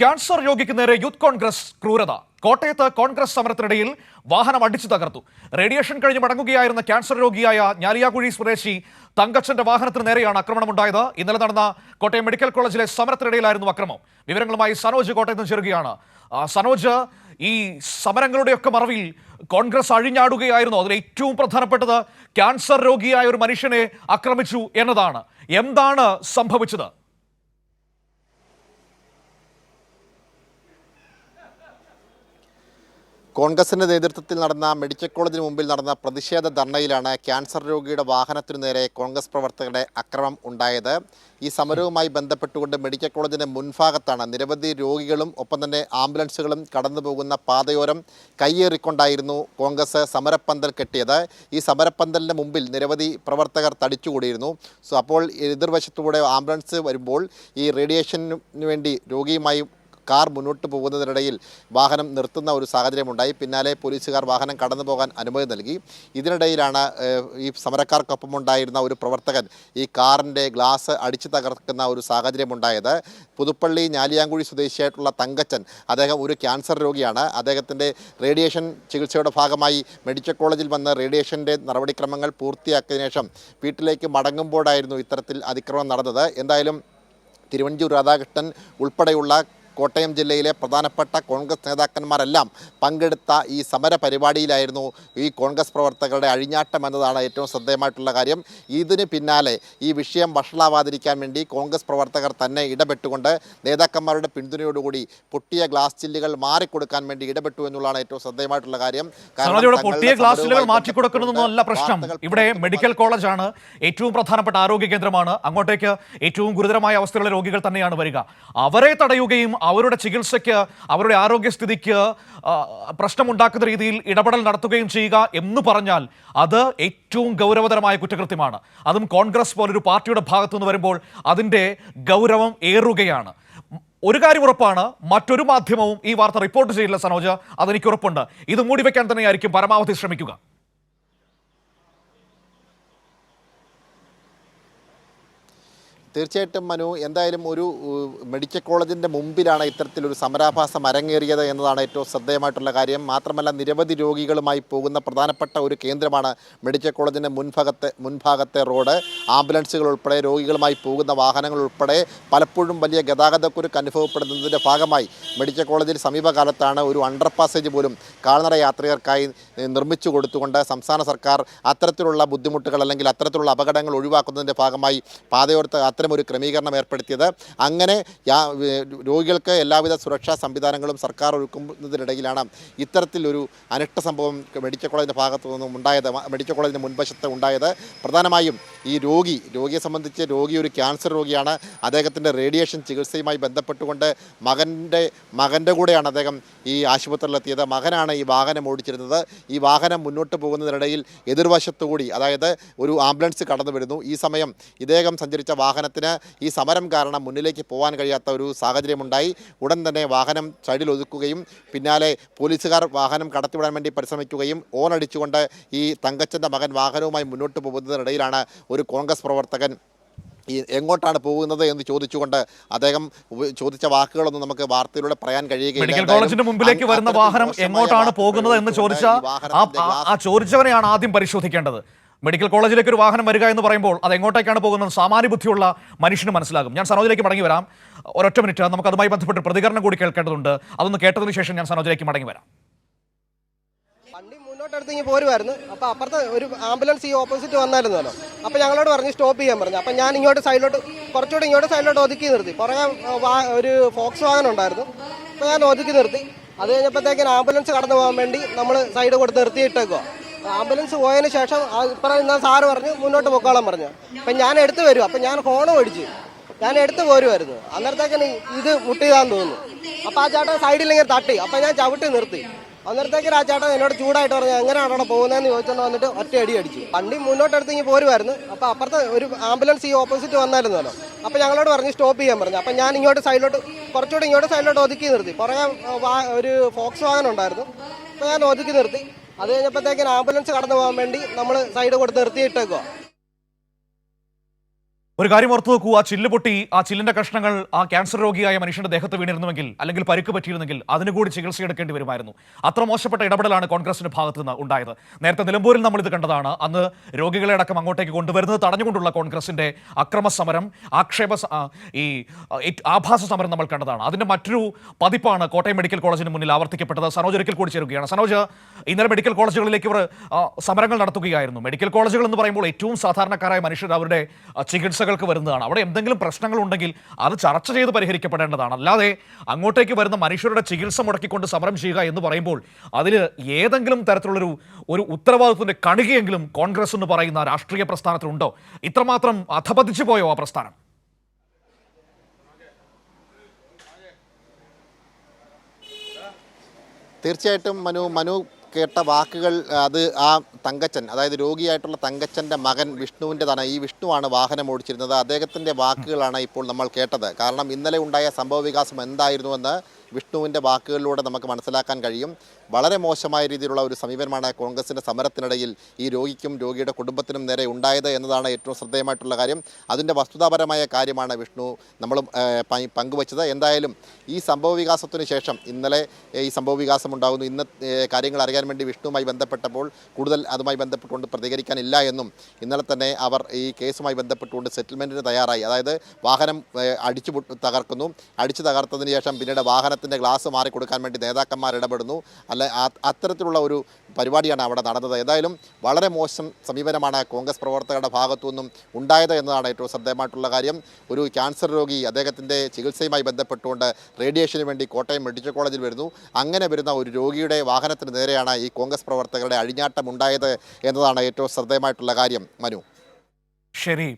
Cancer രോഗിക്ക് നേരെ youth Congress ക്രൂരത. കോട്ടയത്ത് കോൺഗ്രസ് സമരത്തിനിടയിൽ വാഹനം അടിച്ചു തകർത്തു. റേഡിയേഷൻ കഴിഞ്ഞ് മടങ്ങുകയായിരുന്ന ക്യാൻസർ രോഗിയായ ഞാലിയാകുഴി സ്വദേശി തങ്കച്ചന്റെ വാഹനത്തിന് നേരെയാണ് ആക്രമണം ആക്രമണമുണ്ടായത്. ഇന്നലെ നടന്ന കോട്ടയം മെഡിക്കൽ കോളേജിലെ സമരത്തിനിടയിലായിരുന്നു അക്രമം. വിവരങ്ങളുമായി സനോജ് കോട്ടയത്ത് നിന്ന് ചേരുകയാണ്. സനോജ് ഈ സമരങ്ങളുടെയൊക്കെ മറവിൽ കോൺഗ്രസ് അഴിഞ്ഞാടുകയായിരുന്നു. അതിൽ ഏറ്റവും പ്രധാനപ്പെട്ടത് ക്യാൻസർ രോഗിയായ ഒരു മനുഷ്യനെ ആക്രമിച്ചു എന്നതാണ്. എന്താണ് സംഭവിച്ചത്? കോൺഗ്രസിന്റെ നേതൃത്വത്തിൽ നടന്ന മെഡിക്കൽ കോളേജിന് മുമ്പിൽ നടന്ന പ്രതിഷേധ ധർണയിലാണ് ക്യാൻസർ രോഗിയുടെ വാഹനത്തിനു നേരെ കോൺഗ്രസ് പ്രവർത്തകരുടെ അക്രമം ഉണ്ടായത്. ഈ സമരവുമായി ബന്ധപ്പെട്ടുകൊണ്ട് മെഡിക്കൽ കോളേജിന്റെ മുൻഭാഗത്താണ് നിരവധി രോഗികളും ഒപ്പം തന്നെ ആംബുലൻസുകളും കടന്നുപോകുന്ന പാതയോരം കയ്യേറിക്കൊണ്ടായിരുന്നു കോൺഗ്രസ് സമരപ്പന്തൽ കെട്ടിയത്. ഈ സമരപ്പന്തലിന് മുമ്പിൽ നിരവധി പ്രവർത്തകർ തടിച്ചുകൂടിയിരുന്നു. സോ അപ്പോൾ എതിർവശത്തൂടെ ആംബുലൻസ് വരുമ്പോൾ ഈ റേഡിയേഷന് വേണ്ടി രോഗിയുമായി കാർ മുന്നോട്ട് പോകുന്നതിനിടയിൽ വാഹനം നിർത്തുന്ന ഒരു സാഹചര്യമുണ്ടായി. പിന്നാലെ പോലീസുകാർ വാഹനം കടന്നു പോകാൻ അനുമതി നൽകി. ഇതിനിടയിലാണ് ഈ സമരക്കാർക്കൊപ്പം ഉണ്ടായിരുന്ന ഒരു പ്രവർത്തകൻ ഈ കാറിന്റെ ഗ്ലാസ് അടിച്ചു തകർക്കുന്ന ഒരു സാഹചര്യമുണ്ടായത്. പുതുപ്പള്ളി ഞാലിയാങ്കുഴി സ്വദേശിയായിട്ടുള്ള തങ്കച്ചൻ അദ്ദേഹം ഒരു ക്യാൻസർ രോഗിയാണ്. അദ്ദേഹത്തിന്റെ റേഡിയേഷൻ ചികിത്സയുടെ ഭാഗമായി മെഡിക്കൽ കോളേജിൽ വന്ന് റേഡിയേഷന്റെ നടപടിക്രമങ്ങൾ പൂർത്തിയാക്കിയതിനു ശേഷം വീട്ടിലേക്ക് മടങ്ങുമ്പോഴായിരുന്നു ഇത്തരത്തിൽ അതിക്രമം നടന്നത്. എന്തായാലും തിരുവഞ്ചൂർ രാധാകൃഷ്ണൻ ഉൾപ്പെടെയുള്ള കോട്ടയം ജില്ലയിലെ പ്രധാനപ്പെട്ട കോൺഗ്രസ് നേതാക്കന്മാരെല്ലാം പങ്കെടുത്ത ഈ സമര പരിപാടിയിലായിരുന്നു ഈ കോൺഗ്രസ് പ്രവർത്തകരുടെ അഴിഞ്ഞാട്ടം എന്നതാണ് ഏറ്റവും ശ്രദ്ധേയമായിട്ടുള്ള കാര്യം. ഇതിന് പിന്നാലെ ഈ വിഷയം വഷളാവാതിരിക്കാൻ വേണ്ടി കോൺഗ്രസ് പ്രവർത്തകർ തന്നെ ഇടപെട്ടുകൊണ്ട് നേതാക്കന്മാരുടെ പിന്തുണയോടുകൂടി പൊട്ടിയ ഗ്ലാസ് ചില്ലുകൾ മാറിക്കൊടുക്കാൻ വേണ്ടി ഇടപെട്ടു എന്നുള്ളതാണ് ഏറ്റവും ശ്രദ്ധേയമായിട്ടുള്ള കാര്യം. പൊട്ടിയ ഗ്ലാസ് ചില്ലുകൾ മാറ്റിക്കൊടുക്കുന്നതൊന്നുമല്ല പ്രശ്നം. ഇവിടെ മെഡിക്കൽ കോളേജാണ് ഏറ്റവും പ്രധാനപ്പെട്ട ആരോഗ്യ കേന്ദ്രമാണ്. അങ്ങോട്ടേക്ക് ഏറ്റവും ഗുരുതരമായ അവസ്ഥയുള്ള രോഗികൾ തന്നെയാണ് വരിക. അവരെ തടയുകയും അവരുടെ ചികിത്സയ്ക്ക് അവരുടെ ആരോഗ്യസ്ഥിതിക്ക് പ്രശ്നമുണ്ടാക്കുന്ന രീതിയിൽ ഇടപെടൽ നടത്തുകയും ചെയ്യുക എന്ന് പറഞ്ഞാൽ അത് ഏറ്റവും ഗൗരവതരമായ കുറ്റകൃത്യമാണ്. അതും കോൺഗ്രസ് പോലൊരു പാർട്ടിയുടെ ഭാഗത്തു നിന്ന് വരുമ്പോൾ അതിന്റെ ഗൗരവം ഏറുകയാണ്. ഒരു കാര്യം ഉറപ്പാണ് മറ്റൊരു മാധ്യമവും ഈ വാർത്ത റിപ്പോർട്ട് ചെയ്യില്ല സനോജ്. അതെനിക്ക് ഉറപ്പുണ്ട്. ഇത് മൂടിവെക്കാൻ തന്നെയായിരിക്കും പരമാവധി ശ്രമിക്കുക. തീർച്ചയായിട്ടും മനു എന്തായാലും ഒരു മെഡിക്കൽ കോളേജിന്റെ മുമ്പിലാണ് ഇത്തരത്തിലൊരു സമരാഭാസം അരങ്ങേറിയത് എന്നതാണ് ഏറ്റവും ശ്രദ്ധേയമായിട്ടുള്ള കാര്യം. മാത്രമല്ല നിരവധി രോഗികളുമായി പോകുന്ന പ്രധാനപ്പെട്ട ഒരു കേന്ദ്രമാണ് മെഡിക്കൽ കോളേജിന്റെ മുൻഭാഗത്തെ മുൻഭാഗത്തെ റോഡ്. ആംബുലൻസുകൾ ഉൾപ്പെടെ രോഗികളുമായി പോകുന്ന വാഹനങ്ങൾ ഉൾപ്പെടെ പലപ്പോഴും വലിയ ഗതാഗതക്കുരുക്ക് അനുഭവപ്പെടുന്നതിന്റെ ഭാഗമായി മെഡിക്കൽ കോളേജിൽ സമീപകാലത്താണ് ഒരു അണ്ടർ പാസേജ് പോലും കാൽനട യാത്രികർക്കായി നിർമ്മിച്ചു കൊടുത്തുകൊണ്ട് സംസ്ഥാന സർക്കാർ അത്തരത്തിലുള്ള ബുദ്ധിമുട്ടുകൾ അല്ലെങ്കിൽ അത്തരത്തിലുള്ള അപകടങ്ങൾ ഒഴിവാക്കുന്നതിന്റെ ഭാഗമായി പാതയോരത്ത് അത്തരമൊരു ക്രമീകരണം ഏർപ്പെടുത്തിയത്. അങ്ങനെ രോഗികൾക്ക് എല്ലാവിധ സുരക്ഷാ സംവിധാനങ്ങളും സർക്കാർ ഒരുക്കുന്നതിനിടയിലാണ് ഇത്തരത്തിലൊരു അനിഷ്ട സംഭവം മെഡിക്കൽ കോളേജിന്റെ ഭാഗത്തു നിന്നും ഉണ്ടായത് മെഡിക്കൽ കോളേജിന്റെ മുൻവശത്ത് ഉണ്ടായത്. പ്രധാനമായും ഈ രോഗി രോഗിയെ സംബന്ധിച്ച് രോഗി ഒരു ക്യാൻസർ രോഗിയാണ്. അദ്ദേഹത്തിന്റെ റേഡിയേഷൻ ചികിത്സയുമായി ബന്ധപ്പെട്ടുകൊണ്ട് മകന്റെ മകന്റെ കൂടെയാണ് അദ്ദേഹം ഈ ആശുപത്രിയിലെത്തിയത്. മകനാണ് ഈ വാഹനം ഓടിച്ചിരുന്നത്. ഈ വാഹനം മുന്നോട്ട് പോകുന്നതിനിടയിൽ എതിർവശത്തുകൂടി അതായത് ഒരു ആംബുലൻസ് കടന്നു വരുന്നു ഈ സമയം ഇദ്ദേഹം സഞ്ചരിച്ച വാഹനത്തിന് ഈ സമരം കാരണം മുന്നിലേക്ക് പോകാൻ കഴിയാത്ത ഒരു സാഹചര്യമുണ്ടായി. ഉടൻ തന്നെ വാഹനം സൈഡിൽ ഒതുക്കുകയും പിന്നാലെ പോലീസുകാർ വാഹനം കടത്തിവിടാൻ വേണ്ടി പരിശ്രമിക്കുകയും ഓൺ അടിച്ചുകൊണ്ട് ഈ തങ്കച്ചന്റെ മകൻ വാഹനവുമായി മുന്നോട്ട് പോകുന്നതിനിടയിലാണ് ഒരു കോൺഗ്രസ് പ്രവർത്തകൻ ഈ എങ്ങോട്ടാണ് പോകുന്നത് എന്ന് ചോദിച്ചുകൊണ്ട് അദ്ദേഹം ചോദിച്ച വാക്കുകളൊന്നും നമുക്ക് വാർത്തയിലൂടെ പറയാൻ കഴിയുകയില്ല. മെഡിക്കൽ കോളേജിന്റെ മുമ്പിലേക്ക് വരുന്ന വാഹനം എങ്ങോട്ടാണ് പോകുന്നത് എന്ന് ചോദിച്ച ആ ചോദിച്ചവനെയാണ് ആദ്യം പരിശോധിക്കേണ്ടത്. മെഡിക്കൽ കോളേജിലേക്ക് ഒരു വാഹനം വരിക എന്ന് പറയുമ്പോൾ അത് എങ്ങോട്ടേക്കാണ് പോകുന്നത് സാമാന്യ ബുദ്ധിയുള്ള മനുഷ്യന് മനസ്സിലാകും. ഞാൻ സനോജിലേക്ക് മടങ്ങി വരാം. ഒരൊറ്റ മിനിറ്റ്. നമുക്ക് അതുമായി ബന്ധപ്പെട്ട് പ്രതികരണം കൂടി കേൾക്കേണ്ടതുണ്ട്. അതൊന്ന് കേട്ടതിന് ശേഷം ഞാൻ സനോജിലേക്ക് മടങ്ങി വരാം. വണ്ടി മുന്നോട്ടെടുത്ത് ഇങ്ങനെ പോരുമായിരുന്നു അപ്പോൾ അപ്പുറത്ത് ഒരു ആംബുലൻസ് ഈ ഓപ്പോസിറ്റ് വന്നായിരുന്നല്ലോ. അപ്പോൾ ഞങ്ങളോട് പറഞ്ഞു സ്റ്റോപ്പ് ചെയ്യാൻ പറഞ്ഞു. അപ്പോൾ ഞാൻ ഇങ്ങോട്ട് സൈഡിലോട്ട് കുറച്ചുകൂടി ഇങ്ങോട്ട് സൈഡിലോട്ട് ഒതുക്കി നിർത്തി. പുറകെ ഒരു ഫോക്സ് വാഹനം ഉണ്ടായിരുന്നു. അപ്പോൾ ഞാൻ ഒതുക്കി നിർത്തി. അത് കഴിഞ്ഞപ്പോഴത്തേക്കിന് ആംബുലൻസ് കടന്നു പോകാൻ വേണ്ടി നമ്മൾ സൈഡ് കൊടുത്ത് നിർത്തിയിട്ടേക്കോ ആംബുലൻസ് പോയതിന് ശേഷം സാർ സാറ് പറഞ്ഞു മുന്നോട്ട് പൊക്കോളാൻ പറഞ്ഞു. അപ്പം ഞാൻ എടുത്തു വരും. അപ്പം ഞാൻ ഹോൺ അടിച്ചു ഞാൻ എടുത്തു പോരുമായിരുന്നു അന്നേരത്തേക്കിന് ഇത് മുട്ടിയതാന്ന് തോന്നുന്നു. അപ്പോൾ ആ ചേട്ടൻ സൈഡിൽ ഇങ്ങനെ തട്ടി. അപ്പം ഞാൻ ചവിട്ടി നിർത്തി. അന്നേരത്തേക്ക് ആ ചേട്ടൻ എന്നോട് ചൂടായിട്ട് പറഞ്ഞു എങ്ങനെയാണ് അവിടെ പോകുന്നതെന്ന് ചോദിച്ചോണ്ട് വന്നിട്ട് ഒറ്റ അടി അടിച്ചു. വണ്ടി മുന്നോട്ടെടുത്ത് ഇങ്ങനെ പോരുമായിരുന്നു അപ്പോൾ അപ്പുറത്ത് ഒരു ആംബുലൻസ് ഈ ഓപ്പോസിറ്റ് വന്നായിരുന്നല്ലോ. അപ്പോൾ ഞങ്ങളോട് പറഞ്ഞു സ്റ്റോപ്പ് ചെയ്യാൻ പറഞ്ഞു. അപ്പോൾ ഞാൻ ഇങ്ങോട്ട് സൈഡിലോട്ട് കുറച്ചുകൂടി ഇങ്ങോട്ട് സൈഡിലോട്ട് ഒതുക്കി നിർത്തി. പുറകെ ഒരു ഫോക്സ് വാഹനം ഉണ്ടായിരുന്നു. അപ്പോൾ ഞാൻ ഒതുക്കി നിർത്തി. അത് കഴിഞ്ഞപ്പോഴത്തേക്കിന് ആംബുലൻസ് കടന്നു പോകാൻ വേണ്ടി നമ്മൾ സൈഡ് കൊടുത്ത് നിർത്തിയിട്ടേക്കോ ഒരു കാര്യം ഓർത്തു നോക്കൂ ആ ചില്ല് പൊട്ടി ആ ചില്ലിന്റെ കഷ്ണങ്ങൾ ആ ക്യാൻസർ രോഗിയായ മനുഷ്യന്റെ ദേഹത്ത് വീണിരുന്നുവെങ്കിൽ അല്ലെങ്കിൽ പരുക്ക് പറ്റിയിരുന്നെങ്കിൽ അതിനുകൂടി ചികിത്സ എടുക്കേണ്ടി വരുമായിരുന്നു. അത്ര മോശപ്പെട്ട ഇടപെടലാണ് കോൺഗ്രസിന്റെ ഭാഗത്ത് നിന്ന് ഉണ്ടായത്. നേരത്തെ നിലമ്പൂരിൽ നമ്മൾ ഇത് കണ്ടതാണ്. അന്ന് രോഗികളെ അടക്കം അങ്ങോട്ടേക്ക് കൊണ്ടുവരുന്നത് തടഞ്ഞുകൊണ്ടുള്ള കോൺഗ്രസിന്റെ അക്രമ സമരം ആക്ഷേപ ഈ ആഭാസ സമരം നമ്മൾ കണ്ടതാണ്. അതിന്റെ മറ്റൊരു പതിപ്പാണ് കോട്ടയം മെഡിക്കൽ കോളേജിന് മുന്നിൽ ആവർത്തിക്കപ്പെട്ടത്. സനോജ് ഒരിക്കൽ കൂടി ചേരുകയാണ്. സനോജ് ഇന്നലെ മെഡിക്കൽ കോളേജുകളിലേക്ക് ഇവർ സമരങ്ങൾ നടത്തുകയായിരുന്നു. മെഡിക്കൽ കോളേജുകൾ എന്ന് പറയുമ്പോൾ ഏറ്റവും സാധാരണക്കാരായ മനുഷ്യർ അവരുടെ ആ, ചികിത്സകൾക്ക് വരുന്നതാണ്. അവിടെ എന്തെങ്കിലും പ്രശ്നങ്ങളുണ്ടെങ്കിൽ അത് ചർച്ച ചെയ്ത് പരിഹരിക്കപ്പെടേണ്ടതാണ്. അല്ലാതെ അങ്ങോട്ടേക്ക് വരുന്ന മനുഷ്യരുടെ ചികിത്സ മുടക്കിക്കൊണ്ട് സമരം ചെയ്യുക എന്ന് പറയുമ്പോൾ അതിൽ ഏതെങ്കിലും തരത്തിലുള്ളൊരു ഒരു ഉത്തരവാദിത്വത്തിന്റെ കണികയെങ്കിലും കോൺഗ്രസ് എന്ന് പറയുന്ന രാഷ്ട്രീയ പ്രസ്ഥാനത്തിലുണ്ടോ? ഇത്രമാത്രം അധപതിച്ചു പോയോ ആ പ്രസ്ഥാനം? തീർച്ചയായിട്ടും മനു മനു കേട്ട വാക്കുകൾ അത് ആ തങ്കച്ചൻ അതായത് രോഗിയായിട്ടുള്ള തങ്കച്ചന്റെ മകൻ വിഷ്ണുവിന്റെതാണ്. ഈ വിഷ്ണുവാണ് വാഹനം ഓടിച്ചിരുന്നത്. അദ്ദേഹത്തിന്റെ വാക്കുകളാണ് ഇപ്പോൾ നമ്മൾ കേട്ടത്. കാരണം ഇന്നലെ ഉണ്ടായ സംഭവ വികാസം എന്തായിരുന്നുവെന്ന് വിഷ്ണുവിന്റെ വാക്കുകളിലൂടെ നമുക്ക് മനസ്സിലാക്കാൻ കഴിയും. വളരെ മോശമായ രീതിയിലുള്ള ഒരു സമീപനമാണ് കോൺഗ്രസിന്റെ സമരത്തിനിടയിൽ ഈ രോഗിക്കും രോഗിയുടെ കുടുംബത്തിനും നേരെ ഉണ്ടായത് എന്നതാണ് ഏറ്റവും ശ്രദ്ധേയമായിട്ടുള്ള കാര്യം. അതിന്റെ വസ്തുതാപരമായ കാര്യമാണ് വിഷ്ണു നമ്മൾ പങ്കുവച്ചത്. എന്തായാലും ഈ സംഭവ ശേഷം ഇന്നലെ ഈ സംഭവ വികാസം ഉണ്ടാകുന്നു ഇന്ന് കാര്യങ്ങൾ അറിയാൻ വേണ്ടി വിഷ്ണുവുമായി ബന്ധപ്പെട്ടപ്പോൾ കൂടുതൽ അതുമായി ബന്ധപ്പെട്ടുകൊണ്ട് പ്രതികരിക്കാനില്ല എന്നും ഇന്നലെ തന്നെ അവർ ഈ കേസുമായി ബന്ധപ്പെട്ടുകൊണ്ട് സെറ്റിൽമെന്റിന് തയ്യാറായി. അതായത് വാഹനം അടിച്ചു തകർക്കുന്നു. അടിച്ചു തകർത്തതിന് ശേഷം പിന്നീട് വാഹനത്തിന്റെ ഗ്ലാസ് മാറി കൊടുക്കാൻ വേണ്ടി നേതാക്കന്മാർ ഇടപെടുന്നു. അല്ല അത്തരത്തിലുള്ള ഒരു പരിപാടിയാണ് അവിടെ നടന്നത്. ഏതായാലും വളരെ മോശം സമീപനമാണ് കോൺഗ്രസ് പ്രവർത്തകരുടെ ഭാഗത്തു നിന്നും ഉണ്ടായത് എന്നതാണ് ഏറ്റവും ശ്രദ്ധേയമായിട്ടുള്ള കാര്യം. ഒരു ക്യാൻസർ രോഗി അദ്ദേഹത്തിന്റെ ചികിത്സയുമായി ബന്ധപ്പെട്ടുകൊണ്ട് റേഡിയേഷന് വേണ്ടി കോട്ടയം മെഡിക്കൽ കോളേജിൽ വരുന്നു. അങ്ങനെ വരുന്ന ഒരു രോഗിയുടെ വാഹനത്തിന് നേരെയാണ് ഈ കോൺഗ്രസ് പ്രവർത്തകരുടെ അഴിഞ്ഞാട്ടം ഉണ്ടായത് എന്നതാണ് ഏറ്റവും ശ്രദ്ധേയമായിട്ടുള്ള കാര്യം. മനു. ശരി.